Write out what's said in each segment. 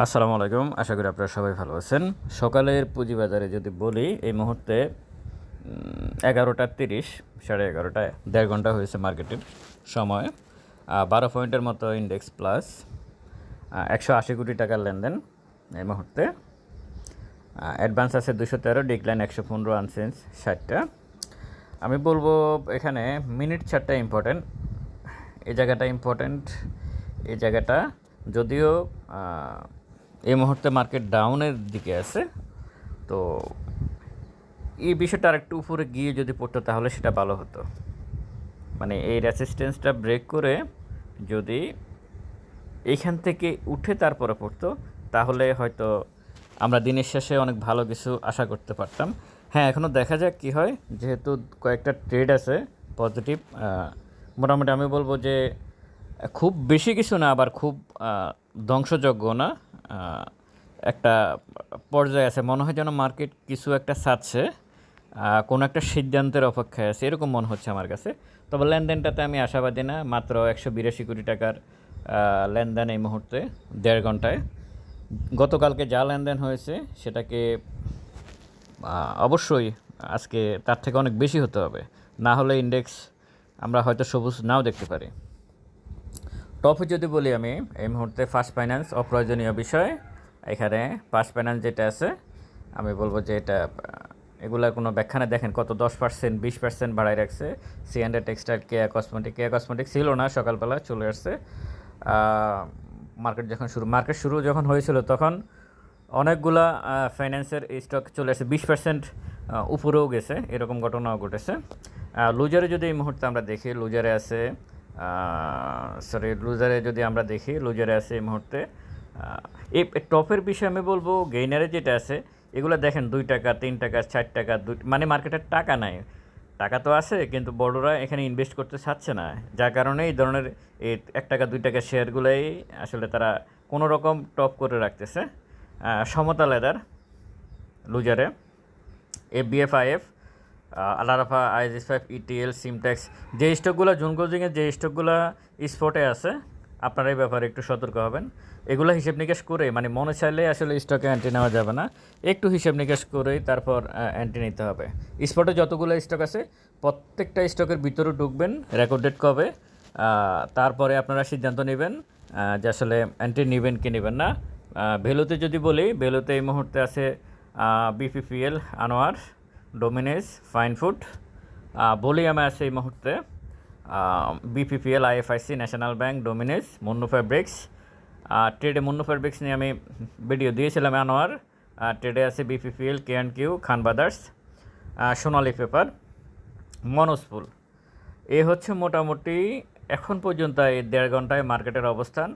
আসসালামু আলাইকুম। আশা করি আপনারা সবাই ভালো আছেন। সকালের পুঁজিবাজারে যদি বলি, এই মুহূর্তে এগারোটা তিরিশ, সাড়ে এগারোটায় দেড় ঘণ্টা হয়েছে মার্কেটের সময়। বারো পয়েন্টের মতো ইন্ডেক্স প্লাস একশো আশি কোটি টাকার লেনদেন এই মুহূর্তে। অ্যাডভান্স আছে দুশো তেরো ডিক্লাইন একশো পনেরো আনসেন্স ষাটটা। আমি বলব এখানে মিনিট চারটা ইম্পর্টেন্ট এই জায়গাটা ইম্পর্টেন্ট এই জায়গাটা। যদিও এই মুহূর্তে মার্কেট ডাউনের দিকে আছে। তো এই বিষয়টা আরেকটু উপরে গিয়ে যদি পড়তো তাহলে সেটা ভালো হতো। মানে এই রেসিস্টেন্সটা ব্রেক করে যদি এইখান থেকে উঠে তারপরে পড়তো, তাহলে হয়তো আমরা দিনের শেষে অনেক ভালো কিছু আশা করতে পারতাম। হ্যাঁ এখনও দেখা যাক কী হয়। যেহেতু কয়েকটা ট্রেড আছে পজিটিভ মোটামুটি আমি বলব যে খুব বেশি কিছু না, আবার খুব ধ্বংসযোগ্য না। একটা পর্যায়ে আছে। মনে হয় যেন মার্কেট কিছু একটা ছাড়ছে কোনো একটা সিদ্ধান্তের অপেক্ষায় আছে। এরকম মনে হচ্ছে আমার কাছে। তবে লেনদেনটাতে আমি আশাবাদী না, মাত্র একশো বিরাশি কোটি টাকার লেনদেন এই মুহূর্তে, দেড় ঘন্টায়। গতকালকে যা লেনদেন হয়েছে, সেটাকে অবশ্যই আজকে তার থেকে অনেক বেশি হতে হবে। না হলে ইন্ডেক্স আমরা হয়তো সবুজ নাও দেখতে পারি। টপে যদি বলি আমি এই মুহূর্তে ফার্স্ট ফাইন্যান্স অপ্রয়োজনীয় বিষয়। এখানে ফার্স্ট ফাইন্যান্স যেটা আছে আমি বলব যে এটা আহ, এগুলার কোনো ব্যাখ্যা না দেখেন কত দশ পার্সেন্ট বিশ পার্সেন্ট বাড়ায় রাখছে। সি হান্ড্রেড টেক্সটাইল কেয়া কসমেটিক কেয়া কসমেটিক ছিল না সকালবেলা চলে আসছে। মার্কেট যখন শুরু মার্কেট শুরু যখন হয়েছিল তখন অনেকগুলা ফাইন্যান্সের স্টক চলে আসে বিশ পার্সেন্ট উপরেও গেছে এরকম ঘটনাও ঘটেছে। লুজারে যদি এই মুহূর্তে আমরা দেখি লুজারে আছে সরি লুজারে যদি আমরা দেখি, লুজারে আছে এই মুহূর্তে এই টপের বিষয়ে আমি বলব, গেইনারে যেটা আছে, এগুলো দেখেন, দুই টাকা, তিন টাকা, চার টাকা, দুই মানে মার্কেটের টাকা নাই। টাকা তো আছে, কিন্তু বড়রা এখানে ইনভেস্ট করতে চাচ্ছে না। যার কারণে এই ধরনের এই এক টাকা, দুই টাকা শেয়ারগুলোই আসলে তারা কোনো রকম টপ করে রাখতেছে। সমতা লেদার, লুজারে এফ বিএফআইএফ আলারাফা আইএস ফাইভ ইটিএল সিমট্যাক্স যে স্টকগুলো জুন কোচিংয়ের যে স্টকগুলো স্পটে আছে, আপনারা এই ব্যাপারে একটু সতর্ক হবেন। এগুলো হিসেব নিকাশ করে মানে মনে চাইলে আসলে স্টকে অ্যান্টি নেওয়া যাবে না। একটু হিসেব নিকাশ করেই তারপর অ্যান্টি নিতে হবে। স্পটে যতগুলো স্টক আছে, প্রত্যেকটা স্টকের ভিতরে ঢুকবেন রেকর্ডেড কবে তারপরে আপনারা সিদ্ধান্ত নেবেন যে আসলে অ্যান্টি নেবেন কি নেবেন না। ভ্যালুতে যদি বলি, ভ্যালুতে এই মুহূর্তে আছে বিপিপিএল আনোয়ার ডোমিনেস ফাইন ফুড বলিয়ামে আছে এই মুহূর্তে। বিপিপিএল আইএফআইসি ন্যাশনাল ব্যাংক ডোমিনেস মুন্নু ফ্যাব্রিক্স ট্রেডে মুন্নু ফ্যাব্রিক্স নিয়ে আমি ভিডিও দিয়েছিলাম আনোয়ার ট্রেডে আছে BPPL K and Q Khan brothers Sonali paper মনোসফুল এ হচ্ছে মোটামুটি এখন পর্যন্ত এই দেড় ঘন্টায় মার্কেটের অবস্থান।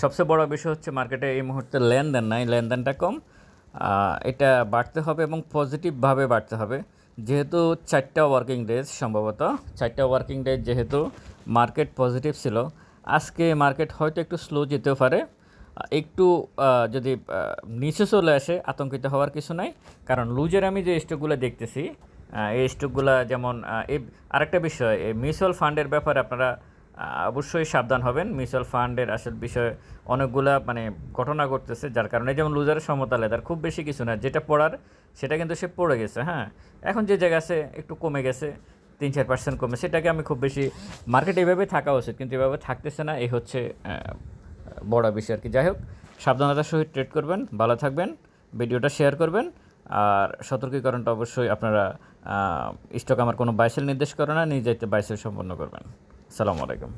সবচেয়ে বড় বিষয় হচ্ছে মার্কেটে এই মুহূর্তে লেনদেন নাই, লেনদেনটা কম। এটা বাড়তে হবে এবং পজিটিভভাবে বাড়তে হবে। যেহেতু চারটা ওয়ার্কিং ডেজ সম্ভবত, চারটা ওয়ার্কিং ডেজ যেহেতু মার্কেট পজিটিভ ছিল, আজকে মার্কেট হয়তো একটু স্লো যেতেও পারে। একটু যদি নিচে চলে আসে, আতঙ্কিত হওয়ার কিছু নাই। কারণ লুজের আমি যে স্টকগুলো দেখতেছি এই স্টকগুলো যেমন আরেকটা বিষয়, এই মিউচুয়াল ফান্ডের ব্যাপারে আপনারা অবশ্যই সাবধান হবেন। মিউচুয়াল ফান্ডের আসল বিষয়ে অনেকগুলা মানে ঘটনা ঘটতেছে, যার কারণে যেমন লুজারের সমতা লেদার খুব বেশি কিছু না, যেটা পড়ার সেটা কিন্তু সে পড়ে গেছে হ্যাঁ। এখন যে জায়গা আছে একটু কমে গেছে তিন চার পার্সেন্ট কমে, সেটাকে আমি খুব বেশি মার্কেট এভাবে থাকা উচিত, কিন্তু এভাবে থাকতেছে না, এই হচ্ছে বড় বিষয় আর কি যাই হোক, সাবধানতার সহিত ট্রেড করবেন, ভালো থাকবেন, ভিডিওটা শেয়ার করবেন, আর সতর্কীকরণটা অবশ্যই আপনারা স্টক আমার কোনো বাইসেল নির্দেশ করে না নিজ বাইসেল সম্পন্ন করবেন। আসসালামু আলাইকুম।